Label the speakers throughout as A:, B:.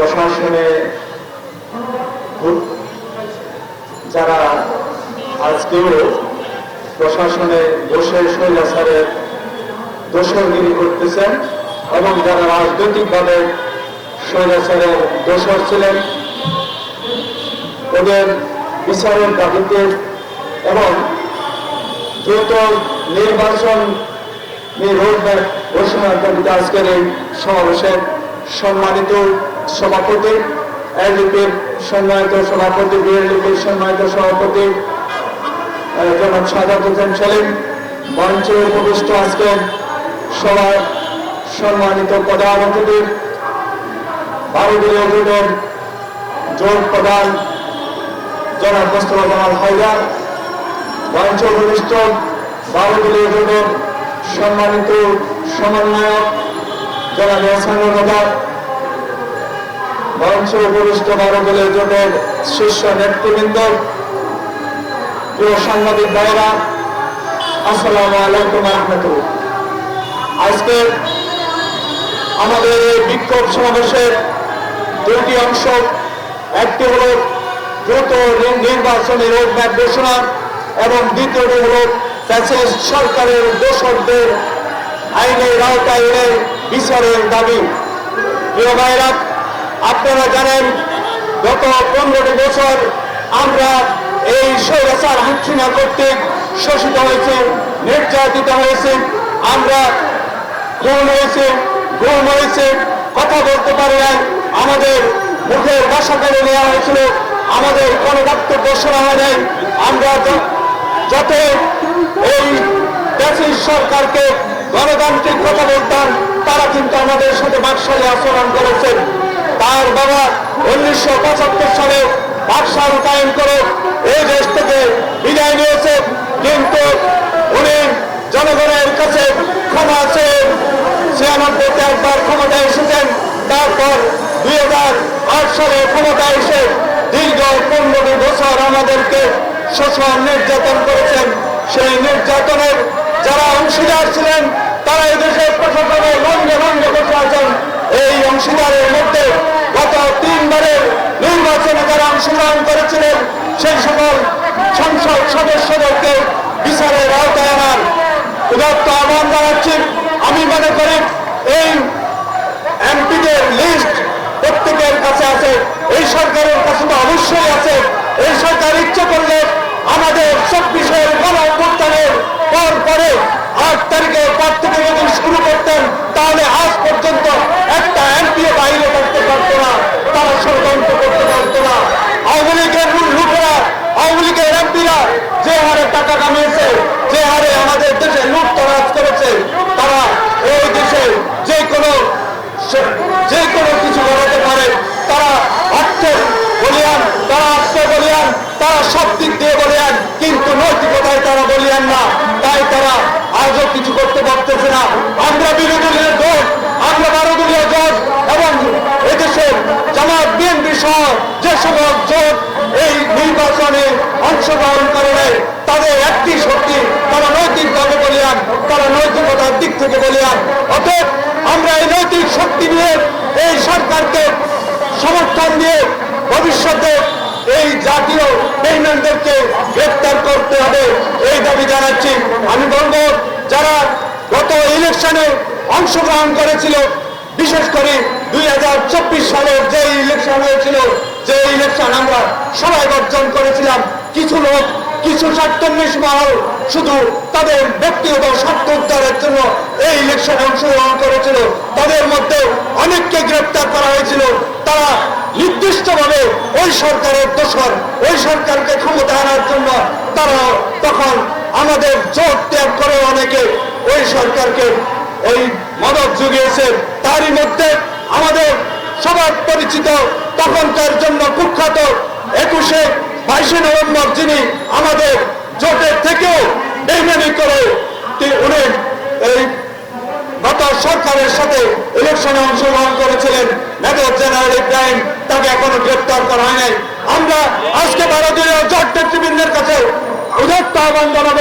A: প্রশাসনে যারা আজকেও প্রশাসনে বসে শৈলাচারের দোষরগিরি করতেছেন এবং যারা রাজনৈতিকভাবে স্বৈরাচারের দোষর ছিলেন, ওদের বিচারের দাবিতে এবং দ্রুত নির্বাচন রোডম্যাপ ঘোষণার দাবিতে আজকের এই সমাবেশের সম্মানিত সভাপতি এলডিপির সম্মানিত সভাপতি বিএলডিপির সম্মানিত সভাপতি জনাব সাজাদ হোসেন সেলিম, মঞ্চে উপবিষ্ট আজকের সভার সম্মানিত প্রধান অতিথি ভারতীয় জোটের জোট প্রধান জনাব মোস্তফা জামাল হায়দার, মঞ্চ উপবিষ্ট ভারতীয় জোটের সম্মানিত সমন্বয়ক জনাব হাসানুর রহমান মঞ্চ উপবিষ্ট ভারতীয় জোটের শীর্ষ নেতৃবৃন্দ, প্রিয় সাংবাদিক ভাইরা আসসালামু আলাইকুম রহমতুল্লাহ। আজকে আমাদের বিক্ষোভ সমাবেশের দুটি অংশ, একটি হল দ্রুত নির্বাচনী রোডম্যাপ ঘোষণা এবং দ্বিতীয়টি হল ফ্যাসিস্ট সরকারের দোষরদের আইনের আওতায় এনে বিচারের দাবি। প্রিয় ভাইরা আপনারা জানেন, গত পনেরোটি বছর আমরা এই স্বৈরাচার হাসিনা কর্তৃক শোষিত হয়েছে নির্যাতিত হয়েছে আমরা খুন হয়েছে গুম হয়েছে, কথা বলতে পারি না আমাদের মুখের ভাষা করে নেওয়া হয়েছিল, আমাদের কোনো বক্তব্য শোনা হয় নাই, আমরা যত এই দেশের সরকারকে গণতান্ত্রিক কথা বলতাম, তারা কিন্তু আমাদের সাথে বাকশালী আচরণ করেছেন। তার বাবা উনিশশো পঁচাত্তর সালে বাকশাল কায়েম করে এই দেশ থেকে বিদায় নিয়েছে। কিন্তু উনি জনগণের কাছে ক্ষমা চেয়ে ছিয়ানব্বইতে একবার ক্ষমতায় এসেছেন। তারপর দুই হাজার আট সালে ক্ষমতায় এসে দীর্ঘ পনেরো বছর আমাদেরকে শোষণ নির্যাতন করেছেন। সেই নির্যাতনের যারা অংশীদার ছিলেন, তারা এদেশের প্রশাসনের লঙ্গে লঙ্গে বসে আছেন। এই অংশীদারের মধ্যে গত তিনবারের নির্বাচনে যারা অংশগ্রহণ করেছিলেন, সেই সকল সংসদ সদস্যদেরকে বিচারের আওতায় আনার উদাত্ত আহ্বান জানাচ্ছি। আমি মনে করি এই এমপিদের লিস্ট প্রত্যেকের কাছে আছে এই সরকারের কাছে তো অবশ্যই আছে এই সরকার ইচ্ছে করলে আমাদের চব্বিশের গণ অভ্যুত্থানের পর পরে আট তারিখের পর থেকে যদি শুরু করতেন তাহলে আজ পর্যন্ত একটা এমপিও বাইরে থাকতে পারতো না তারা ষড়যন্ত্র করতে পারতো না আওয়ামী লীগের লোকেরা আওয়ামী লীগের এমপিরা যে হারে টাকা কামিয়েছে যে হারে আমাদের দেশে লুটতরাজ করেছে তারা এই দেশে যে কোনো যে কোনো কিছু করাতে পারে তারা অর্থের বলিয়ান তারা অর্থে বলিয়ান তারা সব দিক দিয়ে বলিয়ান কিন্তু নৈতিকতায় তারা বলিয়ান না তাই তারা আজও কিছু করতে পারতেছে না। আমরা বিরোধী দলের দল, আমরা বারো দলীয় জোট এবং এদেশের জামাত বিএনপি সহ যে সকল জোট এই নির্বাচনে অংশগ্রহণ করে নেয় তাদের একটি শক্তি, তারা নৈতিকভাবে বলিয়ান, তারা নৈতিকতার দিক থেকে বলিয়ান। অতএব আমরা এই নৈতিক শক্তি নিয়ে এই সরকারকে সমর্থন দিয়ে ভবিষ্যতে এই জাতীয় বেইমানদেরকে গ্রেপ্তার করতে হবে, এই দাবি জানাচ্ছি। আমি বলব যারা গত ইলেকশনে অংশগ্রহণ করেছিল, বিশেষ করে দুই হাজার চব্বিশ সালের যে ইলেকশন হয়েছিল, যে ইলেকশন আমরা সবাই বর্জন করেছিলাম, কিছু লোক, কিছু স্বার্থন্বেষ মহল শুধু তাদের ব্যক্তিগত স্বার্থ উদ্ধারের জন্য এই ইলেকশনে অংশগ্রহণ করেছিল। তাদের মধ্যে অনেককে গ্রেপ্তার করা হয়েছিল। তারা নির্দিষ্টভাবে ওই সরকারের দোষর, ওই সরকারকে ক্ষমতা আনার জন্য তারা তখন আমাদের জোট ত্যাগ করে অনেকে ওই সরকারকে এই মদত জুগিয়েছে। তারই মধ্যে আমাদের সবার পরিচিত তখনকার জন্য কুখ্যাত একুশে বাইশে নভেম্বর যিনি আমাদের জোটের থেকেও বেইমানি করে উনি এই গত সরকারের সাথে ইলেকশনে অংশগ্রহণ করেছিলেন। মেজর জেনারেল ইব্রাহিম, তাকে এখনও গ্রেপ্তার করা হয় নাই। আমরা আজকে ভারতীয় জট নেতৃবৃন্দের কাছে উদাত্ত আহ্বান জানাব।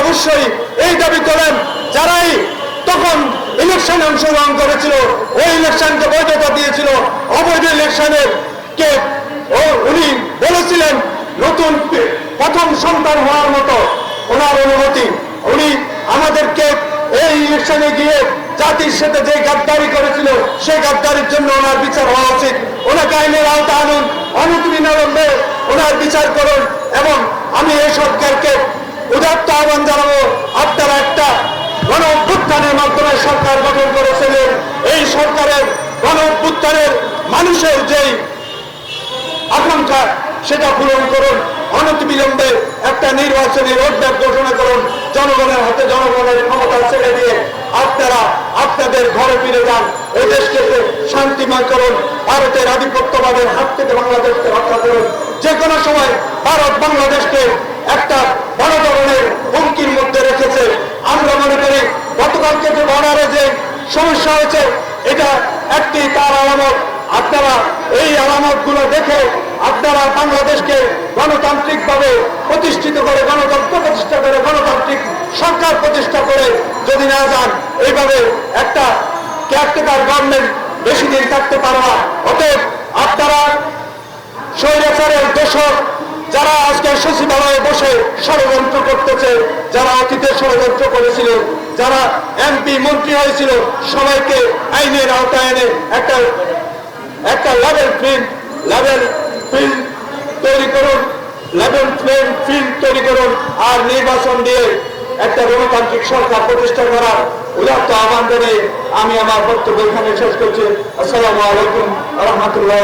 A: অবশ্যই এই দাবি করেন যারাই তখন ইলেকশন অংশগ্রহণ করেছিল, ওই ইলেকশনকে বৈধতা দিয়েছিল, অবৈধ ইলেকশনের কে? উনি বলেছিলেন নতুন প্রথম সন্তান হওয়ার মতো ওনার অনুমতি। উনি আমাদেরকে এই ইলেকশনে গিয়ে জাতির সাথে যে গাদ্দারি করেছিল, সেই গাদ্দারির জন্য ওনার বিচার হওয়া উচিত। ওনাকে আইনের আওতা আনুন। অনতিবিলম্বে ওনার বিচার করুন। মানুষের যেই আকাঙ্ক্ষা, সেটা পূরণ করুন। অনতিবিলম্বে একটা নির্বাচনী রোডম্যাপ ঘোষণা করুন। জনগণের হাতে জনগণের ক্ষমতা ছেড়ে দিয়ে আপনারা আপনাদের ঘরে ফিরে যান। এই দেশকে শান্তিময় করুন। ভারতের আধিপত্যবাদের হাত থেকে বাংলাদেশকে রক্ষা করুন। যে কোনো সময় ভারত বাংলাদেশকে একটা বড় ধরনের হুমকির মধ্যে রেখেছে। আমরা মনে করি, গতকালকে যে বর্ডারে যে সমস্যা হয়েছে, এটা একটি তার আলামত আপনারা এই আলামতগুলো দেখে আপনারা বাংলাদেশকে গণতান্ত্রিকভাবে প্রতিষ্ঠিত করে, গণতন্ত্র প্রতিষ্ঠা করে, গণতান্ত্রিক সরকার প্রতিষ্ঠা করে যদি না যান, এইভাবে একটা কেয়ারটেকার গভর্নমেন্ট বেশি দিন থাকতে পারে না। অতএব আপনারা স্বৈরাচারের দোষক যারা আজকে সচিবালয়ে বসে ষড়যন্ত্র করতেছে, যারা অতীতে ষড়যন্ত্র করেছিল, যারা এমপি, মন্ত্রী হয়েছিল, সবাইকে আইনের আওতায় এনে একটা একটা লেভেল ফিল্ড লেভেল ফিল্ড তৈরি করুন লেভেল প্লেন ফিল্ড তৈরি করুন, আর নির্বাচন দিয়ে একটা গণতান্ত্রিক সরকার প্রতিষ্ঠা করার উদাত্ত আহ্বান জানিয়ে আমি আমার বক্তব্য এখানে শেষ করছি। আসসালামু আলাইকুম রহমতুল্লাহ